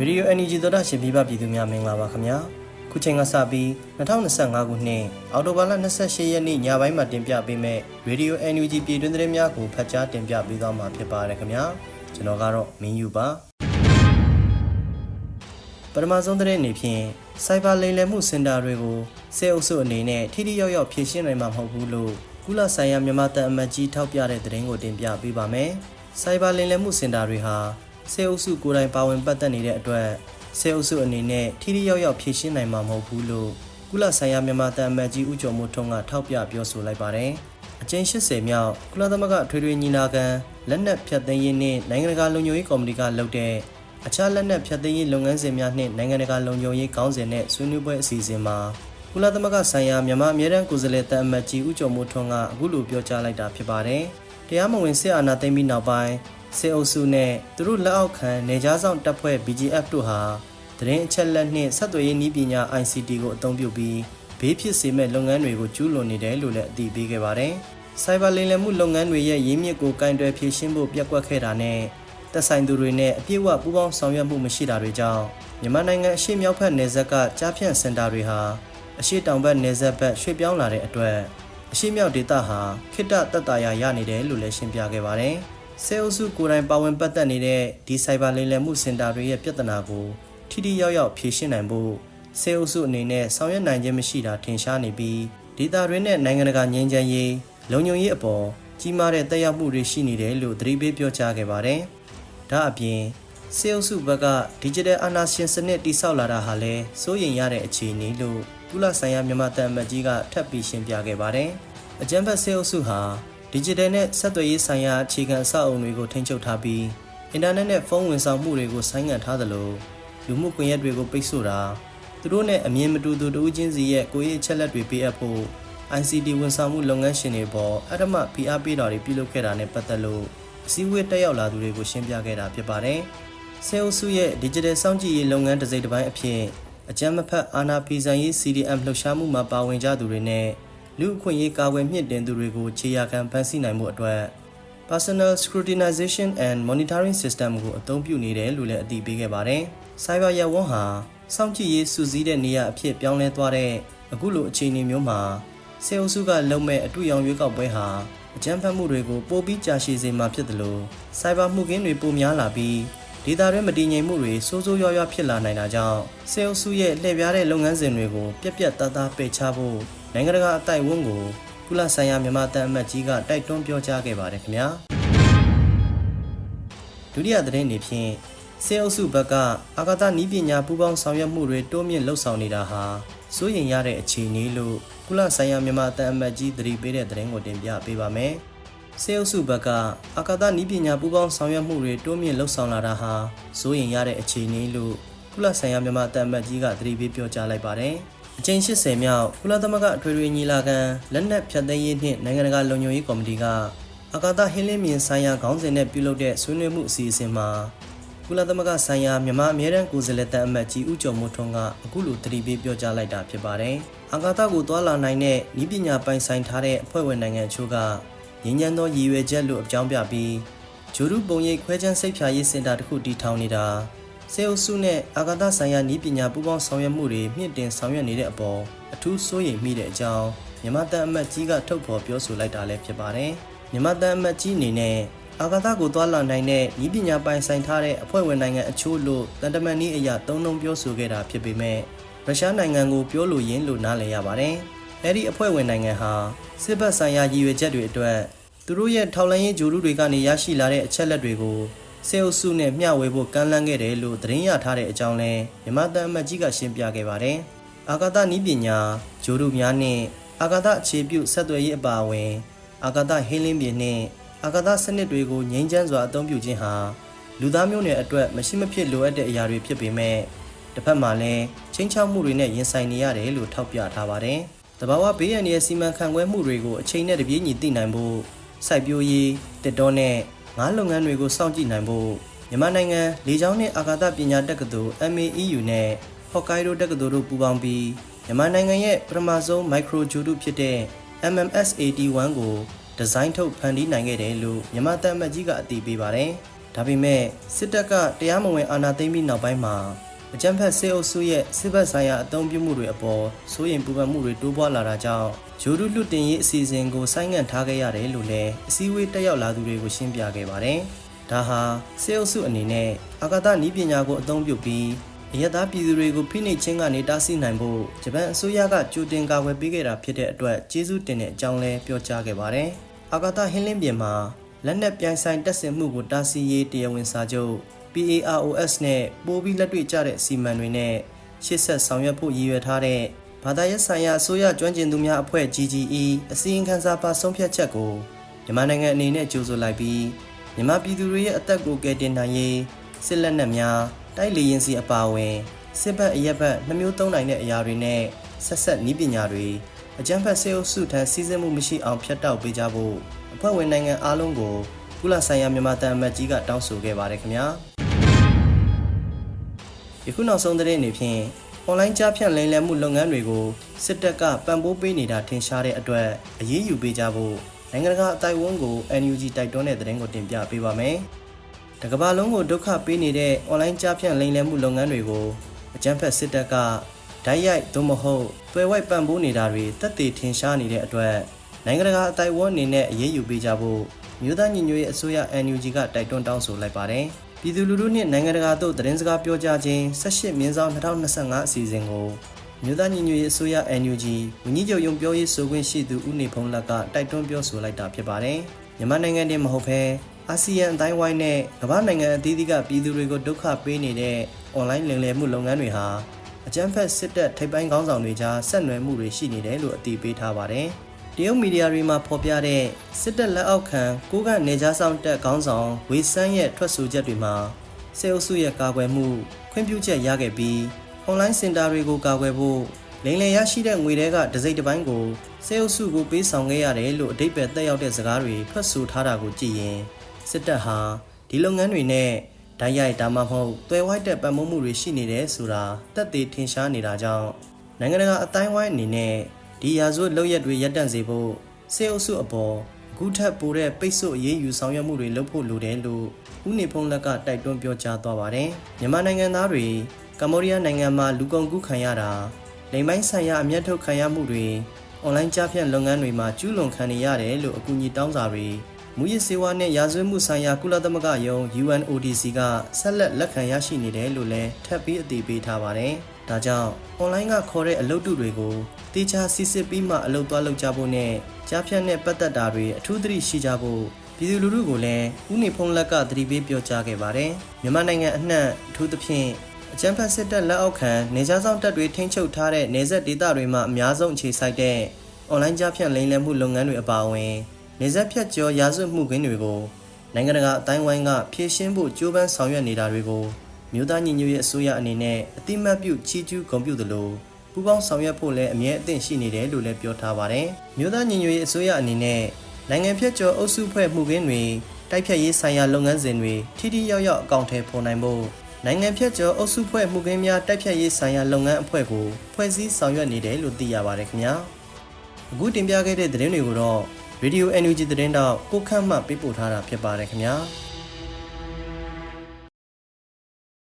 ရေဒီယို NUG သောတာရှင်ပြပပြည်သူများမင်္ဂလာပါခင်ဗျာခုချိန်ကစပြီး2025ခုနှစ်အောက်တိုဘာလ28ရက်နေ့ညပိုင်းမှာတင်ပြပေးမယ့်ရေဒီယို NUG ပြည်တွင်းသတင်းများကိုဖတ်ကြားတင်ပြပေးသွားမှာဖြစ်ပါတယ်ခင်ဗျာကျွန်တော်ကတော့မင်းယူပါပထမဆုံးသတင်းအနေဖြင့်စိုက်ဘာလိမ်လည်မှုစင်တာတွေကိုစေအုပ်စုအနေနဲ့ထိထိရောက်ရောက်ဖြေရှင်းနိုင်မှာမဟုတ်ဘူးလို့ကုလဆိုင်ရာမြန်မာတန်အမတ်ကြီးထောက်ပြတဲ့သတင်းကိုတင်ပြပေးပါမယ်စိုက်ဘာလိမ်လည်မှုစင်တာတွေဟာ စေအုပ်စုကိုယ်တိုင်ပါဝင်ပတ်သက်နေတဲ့အတွက်စေအုပ်စုအနေနဲ့ထိထိရောက်ရောက်ဖြည့်ရှင်းနိုင်မှာမဟုတ်ဘူးလို့ကုလဆိုင်ရာမြန်မာတန်အမတ်ကြီးဦးကျော်မိုးထွန်းကထောက်ပြပြောဆိုလိုက်ပါတယ်။အကြိမ်80မြောက်ကုလသမဂ္ဂထွေထွေညီလာခံလက်နက်ဖြတ်သိမ်းရေးနှင့်နိုင်ငံတကာလုံခြုံရေးကော်မတီကလုပ်တဲ့အခြားလက်နက်ဖြတ်သိမ်းရေးလုပ်ငန်းစဉ်များနှင့်နိုင်ငံတကာလုံခြုံရေးကောင်းစဉ်နဲ့ဆွေးနွေးပွဲအစီအစဉ်မှာကုလသမဂ္ဂဆိုင်ရာမြန်မာအမြဲတမ်းကိုယ်စားလှယ်တန်အမတ်ကြီးဦးကျော်မိုးထွန်းကအခုလိုပြောကြားလိုက်တာဖြစ်ပါတယ်။တရားမဝင်စစ်အာဏာသိမ်းပြီးနောက်ပိုင်း စေအုပ်စုနဲ့သူတို့လက်အောက်ခံနေကြားဆောင်တပ်ဖွဲ့ BGF တို့ဟာသတင်းအချက်အလက်နှင့်ဆက်သွယ်ရေးနည်းပညာ ICT ကိုအသုံးပြုပြီးဘေးဖြစ်စေမဲ့လုပ်ငန်းတွေကိုကျူးလွန်နေတယ်လို့လည်းအသိပေးခဲ့ပါတယ်။ Cyber လိမ်လည်မှုလုပ်ငန်းတွေရဲ့ရင်းမြစ်ကိုကင်တွယ်ဖြေရှင်းဖို့ပြက်ကွက်ခဲ့တာနဲ့သက်ဆိုင်သူတွေနဲ့အပြည့်အဝပူးပေါင်းဆောင်ရွက်မှုမရှိတာတွေကြောင့်မြန်မာနိုင်ငံအရှေ့မြောက်ဘက်နယ်စပ်ကကြားဖြန့်စင်တာတွေဟာအရှေ့တောင်ဘက်နယ်စပ်ဘက်ရွှေ့ပြောင်းလာတဲ့အတွက်အရှေ့မြောက်ဒေသဟာခိတ္တတက်တာယာရနေတယ်လို့လည်းရှင်းပြခဲ့ပါတယ်။ ဆဲအုပ်စုကိုယ်တိုင်ပါဝင်ပတ်သက်နေတဲ့ဒီစိုက်ဘာလိမ်လည်မှုစင်တာတွေရဲ့ပြဿနာကိုထိထိရောက်ရောက်ဖြေရှင်းနိုင်ဖို့ဆဲအုပ်စုအနေနဲ့ဆောင်ရွက်နိုင်ခြင်းမရှိတာထင်ရှားနေပြီးဒေတာတွေနဲ့နိုင်ငံတကာငြိမ်းချမ်းရေးလုံခြုံရေးအပေါ်ကြီးမားတဲ့တက်ရောက်မှုတွေရှိနေတယ်လို့သတိပေးပြောကြားခဲ့ပါတယ်။ဒါအပြင်ဆဲအုပ်စုဘက်က Digital အာဏာရှင်စနစ်တိဆောက်လာတာဟာလည်းစိုးရိမ်ရတဲ့အခြေအနေလို့ကုလဆိုင်ရာမြန်မာတန်အမတ်ကြီးကထပ်ပြီးရှင်းပြခဲ့ပါတယ်။အကြံဖတ်ဆဲအုပ်စုဟာ ဒီဂျစ်တယ်နဲ့ဆက်သွယ်ရေးဆိုင်ရာအခြေခံအဆောက်အအုံတွေကိုထိန်းချုပ်ထားပြီးအင်တာနက်နဲ့ဖုန်းဝန်ဆောင်မှုတွေကိုဆိုင်းငံ့ထားသလိုလူမှုကွန်ရက်တွေကိုပိတ်ဆို့တာသူတို့နဲ့အမြင်မတူသူတူချင်းစီရဲ့ကိုယ်ရေးအချက်လက်တွေပေးအပ်ဖို့ ICT ဝန်ဆောင်မှုလုပ်ငန်းရှင်တွေပေါ်အထမဖိအားပေးတာတွေပြုလုပ်ခဲ့တာနဲ့ပတ်သက်လို့အစည်းအဝေးတက်ရောက်လာသူတွေကိုရှင်းပြခဲ့တာဖြစ်ပါတယ်။ဆဲအုပ်စုရဲ့ Digital စောင့်ကြည့်ရေးလုပ်ငန်းတစ်စိတ်တစ်ပိုင်းအဖြစ်အကြမ်းမဖက်အာဏာဖီဆန်ရေး CDM လှုပ်ရှားမှုမှာပါဝင်ကြသူတွေနဲ့ လူအခွင့်အရေးကာကွယ်မြင့်တင်သူတွေကိုခြေရာခံဖန်ဆီးနိုင်မှုအတွက် Personal Scrutinization and Monitoring System ကိုအသုံးပြုနေတယ်လို့လည်းအတည်ပြုခဲ့ပါတယ်။ Cyber ရပ်ဝန်းဟာစောင့်ကြည့်ရေးစူးစီးတဲ့နေရာအဖြစ်ပြောင်းလဲသွားတဲ့အခုလိုအခြေအနေမျိုးမှာစေအုပ်စုကလုံမဲ့အတူရောင်ရွေးကောက်ပွဲဟာအကြမ်းဖက်မှုတွေကိုပိုပြီးကြာရှည်စေမှာဖြစ်တယ်လို့ Cyber မှုကင်းတွေပိုများလာပြီးဒေတာရဲမတည်ငြိမ်မှုတွေစိုးစိုးရွားရွားဖြစ်လာနိုင်တာကြောင့်စေအုပ်စုရဲ့လှည့်ပြားတဲ့လုပ်ငန်းစဉ်တွေကိုပြက်ပြက်သားသားပယ်ချဖို့ နိုင်ငံတကာအတိုက်အဝန်းကိုကုလဆိုင်ရာမြန်မာတန်အမတ်ကြီးကတိုက်တွန်းပြောကြားခဲ့ပါတယ်ခင်ဗျာဒုတိယသတင်းအနေဖြင့်စေအုပ်စုဘက်ကအာကာသနည်းပညာပူးပေါင်းဆောင်ရွက်မှုတွေတိုးမြင့်လှုပ်ဆောင်နေတာဟာစိုးရိမ်ရတဲ့အခြေအနေလို့ကုလဆိုင်ရာမြန်မာတန်အမတ်ကြီးသတိပေးတဲ့သတင်းကိုတင်ပြပေးပါမယ်စေအုပ်စုဘက်ကအာကာသနည်းပညာပူးပေါင်းဆောင်ရွက်မှုတွေတိုးမြင့်လှုပ်ဆောင်လာတာဟာစိုးရိမ်ရတဲ့အခြေအနေလို့ကုလဆိုင်ရာမြန်မာတန်အမတ်ကြီးကသတိပေးပြောကြားလိုက်ပါတယ်။ အကြိမ်80မြောက်ကုလသမဂ္ဂအထွေထွေညီလာခံလက်နက်ဖြတ်သိမ်းရေးနှင့်နိုင်ငံတကာလုံခြုံရေးကော်မတီကအာကာသဟင်းလင်းမြင်ဆိုင်ရာခေါင်းစဉ်နဲ့ပြုလုပ်တဲ့ဆွေးနွေးမှုအစီအစဉ်မှာကုလသမဂ္ဂဆိုင်ရာမြန်မာအမြဲတမ်းကိုယ်စားလှယ်တန်အမတ်ကြီးဦးကျော်မိုးထွန်းကအခုလိုတတိပေးပြောကြားလိုက်တာဖြစ်ပါတယ်။အာကာသကိုတွာလာနိုင်တဲ့ဤပညာပိုင်ဆိုင်ထားတဲ့အဖွဲ့ဝင်နိုင်ငံအချို့ကငញ្ញမ်းသောရည်ရွယ်ချက်လို့အကြောင်းပြပြီးဂျိုရုပုံရိပ်ခွဲချမ်းစိတ်ဖြာရေးစင်တာတစ်ခုတည်ထောင်နေတာ စေအုပ်စုနဲ့အာကာသဆိုင်ရာနည်းပညာပူးပေါင်းဆောင်ရွက်မှုတွေမြင့်တင်ဆောင်ရွက်နေတဲ့အပေါ်အထူးစိုးရိမ်မိတဲ့အကြောင်းမြန်မာတန်အမတ်ကြီးကထုတ်ဖော်ပြောဆိုလိုက်တာလည်းဖြစ်ပါတယ်။မြန်မာတန်အမတ်ကြီးအနေနဲ့အာကာသကိုတွာလာနိုင်တဲ့နည်းပညာပိုင်ဆိုင်ထားတဲ့အဖွဲ့ဝင်နိုင်ငံအချို့လို့တန်တမန်နည်းအရာသုံးလုံးပြောဆိုခဲ့တာဖြစ်ပေမဲ့ရုရှားနိုင်ငံကိုပြောလို့ရင်းလို့နားလည်ရပါတယ်။အဲဒီအဖွဲ့ဝင်နိုင်ငံဟာစစ်ဘက်ဆိုင်ရာရည်ရွယ်ချက်တွေအတွက်သူတို့ရဲ့ထောက်လှမ်းရေးဂျိုလူတွေကနေရရှိလာတဲ့အချက်လက်တွေကို စေအုပ်စုနဲ့မျှဝေဖို့ကမ်းလှမ်းခဲ့တယ်လို့သတင်းရထားတဲ့အကြောင်းလဲမြန်မာတန်အမတ်ကြီးကရှင်းပြခဲ့ပါတယ်။အာကာသနည်းပညာဂျိုလူများနဲ့အာကာသအခြေပြုဆက်သွယ်ရေးအပါအဝင်အာကာသဟင်းလင်းပြင်နဲ့အာကာသစနစ်တွေကိုငြိမ်းချမ်းစွာအသုံးပြုခြင်းဟာလူသားမျိုးနွယ်အတွက်မရှိမဖြစ်လိုအပ်တဲ့အရာတွေဖြစ်ပေမဲ့တစ်ဖက်မှာလည်းချင်းချောက်မှုတွေနဲ့ရင်ဆိုင်နေရတယ်လို့ထောက်ပြထားပါတယ်။တဘာဝဘေးရန်ရဲ့စီမံခန့်ခွဲမှုတွေကိုအချိန်နဲ့တပြေးညီသိနိုင်ဖို့စိုက်ပျိုးရေးတစ်တော်နဲ့ ငါးလုပ်ငန်းတွေကိုစောင့်ကြည့်နိုင်ဖို့မြန်မာနိုင်ငံလေကြောင်းနှင့်အာကာသပညာတက္ကသိုလ် MAEU နဲ့ဟော့ကိုင်ဒိုတက္ကသိုလ်တို့ပူးပေါင်းပြီးမြန်မာနိုင်ငံရဲ့ပထမဆုံး micro ဂျိုတုဖြစ်တဲ့ MMSAT1 ကိုဒီဇိုင်းထုတ်ဖန်တီးနိုင်ခဲ့တယ်လို့မြန်မာတန်မတ်ကြီးကအတည်ပြုပါတယ်။ဒါဒါပေမဲ့စစ်တပ်ကတရားမဝင်အာဏာသိမ်းပြီးနောက်ပိုင်းမှာ အကြမ်းဖက်စစ်အုပ်စုရဲ့စစ်ဘက်ဆိုင်ရာအုံပြုမှုတွေအပေါ်စိုးရိမ်ပူပန်မှုတွေတိုးပွားလာတာကြောင့်ဂျိုဒုလွတ်တင်ရေးအစီအစဉ်ကိုဆိုင်းငံ့ထားခဲ့ရတယ်လို့လည်းအစည်းအဝေးတက်ရောက်လာသူတွေကိုရှင်းပြခဲ့ပါတယ်။ဒါဟာစစ်အုပ်စုအနေနဲ့အာကာသနည်းပညာကိုအသုံးပြုပြီးအယက်သားပြည်သူတွေကိုဖိနှိပ်ခြင်းကနေတားဆီးနိုင်ဖို့ဂျပန်အစိုးရကကြိုတင်ကာကွယ်ပေးခဲ့တာဖြစ်တဲ့အတွက်ကျေးဇူးတင်တဲ့အကြောင်းလည်းပြောကြားခဲ့ပါတယ်။အာကာသဟင်းလင်းပြင်မှာလက်နက်ပြိုင်ဆိုင်တပ်ဆင်မှုကိုတားဆီးရေးတရားဝင်စာချုပ် PAROS နဲ့ပိုးပြီးလက်တွေ့ကျတဲ့အစီအမံတွေနဲ့ရှေ့ဆက်ဆောင်ရွက်ဖို့ရည်ရွယ်ထားတဲ့ဘာသာရေးဆိုင်ရာအစိုးရကျွမ်းကျင်သူများအဖွဲ့ GGE အစည်းအဝေးစာပါဆုံးဖြတ်ချက်ကိုမြန်မာနိုင်ငံအနေနဲ့ကြိုဆိုလိုက်ပြီးမြန်မာပြည်သူတွေရဲ့အသက်ကိုကယ်တင်နိုင်ရေးစစ်လက်နက်များတိုက်လေရင်စီအပါအဝင်စစ်ဘက်အရက်ဘက်နှမျိုးသုံးနိုင်တဲ့အရာတွေနဲ့ဆက်ဆက်နည်းပညာတွေအကြမ်းဖက်စေအုပ်စုထံစီစဉ်မှုမရှိအောင်ဖျက်တောက်ပေးကြဖို့အဖွဲ့ဝင်နိုင်ငံအားလုံးကိုကုလဆိုင်ရာမြန်မာတန်အမတ်ကြီးကတောင်းဆိုခဲ့ပါတယ်ခင်ဗျာ ယခုနောက်ဆုံးသတင်းအနေဖြင့်အွန်လိုင်းကြားဖြန့်လိမ်လည်မှုလုပ်ငန်းတွေကိုစစ်တပ်ကပံ့ပိုးပေးနေတာထင်ရှားတဲ့အတွက်အရေးယူပေးကြဖို့နိုင်ငံတကာအတိုင်းအဝန်ကို NUG တိုက်တွန်းတဲ့သတင်းကိုတင်ပြပေးပါမယ်။တကမ္ဘာလုံးကိုဒုက္ခပေးနေတဲ့အွန်လိုင်းကြားဖြန့်လိမ်လည်မှုလုပ်ငန်းတွေကိုအကြမ်းဖက်စစ်တပ်ကဓာတ်ရိုက်သို့မဟုတ်တွယ်ဝိုက်ပံ့ပိုးနေတာတွေတက်တည်ထင်ရှားနေတဲ့အတွက်နိုင်ငံတကာအတိုင်းအဝန်အနေနဲ့အရေးယူပေးကြဖို့ မြို့သားညီညွတ်ရေးအစိုးရ NUG ကတိုက်တွန်းတောင်းဆိုလိုက်ပါတယ်။ပြည်သူလူထုနှင့်နိုင်ငံတကာတို့သတင်းစကားပြောကြားခြင်း18မြင်းဆောင်2025အစီအစဉ်ကိုမြို့သားညီညွတ်ရေးအစိုးရ NUG ဝန်ကြီးချုပ်ရုံပြောရေးဆိုခွင့်ရှိသူဦးနေဖုံးလက်ကတိုက်တွန်းပြောဆိုလိုက်တာဖြစ်ပါတယ်။မြန်မာနိုင်ငံတည်းမဟုတ်ဘဲအာဆီယံအတိုင်းဝိုင်းနဲ့ကမ္ဘာနိုင်ငံအသီးသီးကပြည်သူတွေကိုဒုက္ခပေးနေတဲ့အွန်လိုင်းလိမ်လည်မှုလုပ်ငန်းတွေဟာအကြမ်းဖက်စစ်တပ်ထိပ်ပိုင်းခေါင်းဆောင်တွေကြားဆက်နွယ်မှုတွေရှိနေတယ်လို့အသိပေးထားပါတယ်။ တရုတ်မီဒီယာတွေမှာဖော်ပြတဲ့စစ်တပ်လက်အောက်ခံကိုကနေကြားဆောင်တပ်ခေါင်းဆောင်ဝေဆန်းရဲ့ထွက်ဆိုချက်တွေမှာစေအုပ်စုရဲ့ကာကွယ်မှုခွင့်ပြုချက်ရခဲ့ပြီးအွန်လိုင်းစင်တာတွေကိုကာကွယ်ဖို့လိမ်လည်ရရှိတဲ့ငွေတွေကဒစိမ့်တစ်ပိုင်းကိုစေအုပ်စုကိုပေးဆောင်ခဲ့ရတယ်လို့အဓိပ္ပာယ်တက်ရောက်တဲ့စကားတွေထွက်ဆိုထားတာကိုကြည့်ရင်စစ်တပ်ဟာဒီလုပ်ငန်းတွေနဲ့ဓာတ်ရိုက်ဒါမှမဟုတ်တွယ်ဝိုက်တဲ့ပတ်မိုးမှုတွေရှိနေတယ်ဆိုတာတက်သေးထင်ရှားနေတာကြောင့်နိုင်ငံတကာအတိုင်းဝိုင်းအနေနဲ့ ဒီရာဇဝတ်လုပ်ရက်တွေရပ်တန့်စေဖို့စေအုပ်စုအပေါ်အခုထပ်ပိုတဲ့ပိတ်ဆို့အရေးယူဆောင်ရွက်မှုတွေလုပ်ဖို့လိုတယ်လို့ဦးနေဖုံးလက်ကတိုက်တွန်းပြောကြားသွားပါတယ်မြန်မာနိုင်ငံသားတွေကမ္ဘောဒီးယားနိုင်ငံမှာလူကုန်ကူးခံရတာလိမ်ပိုင်းဆိုင်ရာအမျက်ထုတ်ခံရမှုတွေအွန်လိုင်းကြားဖြန့်လုပ်ငန်းတွေမှာကျူးလွန်ခံနေရတယ်လို့အကူအညီတောင်းစာတွေမူရစ်စေဝါနဲ့ရာဇဝတ်မှုဆိုင်ရာကုလသမဂ္ဂယုံ UNODC ကဆက်လက်လက်ခံရရှိနေတယ်လို့လည်းထပ်ပြီးအတည်ပြုထားပါတယ်။ ဒါကြောင့်အွန်လိုင်းကခေါ်တဲ့အလုပ်တုတွေကိုတေချာစစ်စစ်ပြီးမှအလုပ်သွားလုပ်ကြဖို့နဲ့ကြားဖြတ်နဲ့ပတ်သက်တာတွေအထူးသတိရှိကြဖို့ပြည်သူလူထုကိုလည်းဥနေဖုံးလက်ကသတိပေးပြောကြားခဲ့ပါတယ်။မြန်မာနိုင်ငံအနှံ့အထူးသဖြင့်အကြမ်းဖက်စစ်တပ်လက်အောက်ခံနေကြားဆောင်တပ်တွေထိန်းချုပ်ထားတဲ့နေဆက်ဒေသတွေမှာအများဆုံးအခြေစိုက်တဲ့အွန်လိုင်းကြားဖြတ်လိမ်လည်မှုလုပ်ငန်းတွေအပါအဝင်နေဆက်ဖြတ်ကျော်ရာဇဝတ်မှုခင်းတွေကိုနိုင်ငံတကာအတိုင်းဝိုင်းကဖြည့်ရှင်းဖို့ကြိုးပမ်းဆောင်ရွက်နေတာတွေကို မြို့သားညီညွတ်ရေးအစိုးရအနေနဲ့အတိမတ်ပြုချီးကျူးဂုဏ်ပြုသလိုပူးပေါင်းဆောင်ရွက်ဖို့လည်းအမြဲအသင့်ရှိနေတယ်လို့လည်းပြောထားပါတယ်။မြို့သားညီညွတ်ရေးအစိုးရအနေနဲ့နိုင်ငံဖြတ်ကျော်အုပ်စုဖွဲ့မှုခင်းတွေတိုက်ဖြတ်ရေးဆိုင်ရာလုပ်ငန်းစဉ်တွေထိထိရောက်ရောက်အကောင့်ထဲပေါ်နိုင်ဖို့နိုင်ငံဖြတ်ကျော်အုပ်စုဖွဲ့မှုခင်းများတိုက်ဖြတ်ရေးဆိုင်ရာလုပ်ငန်းအဖွဲ့ကိုဖွဲ့စည်းဆောင်ရွက်နေတယ်လို့သိရပါတယ်ခင်ဗျာ။အခုတင်ပြခဲ့တဲ့သတင်းတွေကိုတော့ Radio NUG သတင်းတော့ကိုခန့်မှပေးပို့ထားတာဖြစ်ပါတယ်ခင်ဗျာ။